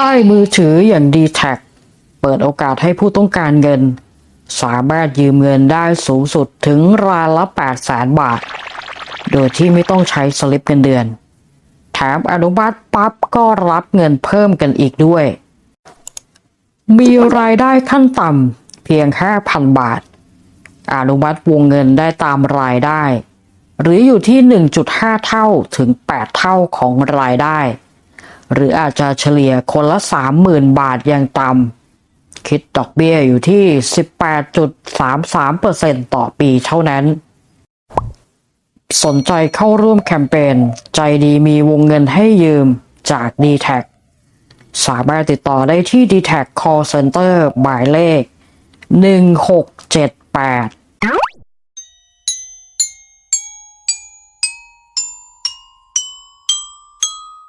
ค่ายมือถืออย่าง d t แท็เปิดโอกาสให้ผู้ต้องการเงิน สามารถยืมเงินได้สูงสุดถึงรายละ8 0 0แสนบาท โดยที่ไม่ต้องใช้สลิปเงินเดือน แถมอนุมัติปั๊บก็รับเงินเพิ่มกันอีกด้วย มีรายได้ขั้นต่ำเพียงแค่พันบาท อนุมัติวงเงินได้ตามรายได้ หรืออยู่ที่ 1.5 เท่าถึง 8 เท่าของรายได้ หรืออาจจะเฉลี่ยคนละ 30,000 บาทอย่างต่ำคิดดอกเบี้ยอยู่ที่ 18.33%ต่อปีเท่านั้น สนใจเข้าร่วมแคมเปญใจดีมีวงเงินให้ยืมจาก d t แทสามารถติดต่อได้ที่ d t แท Call Center หมายเลข 1678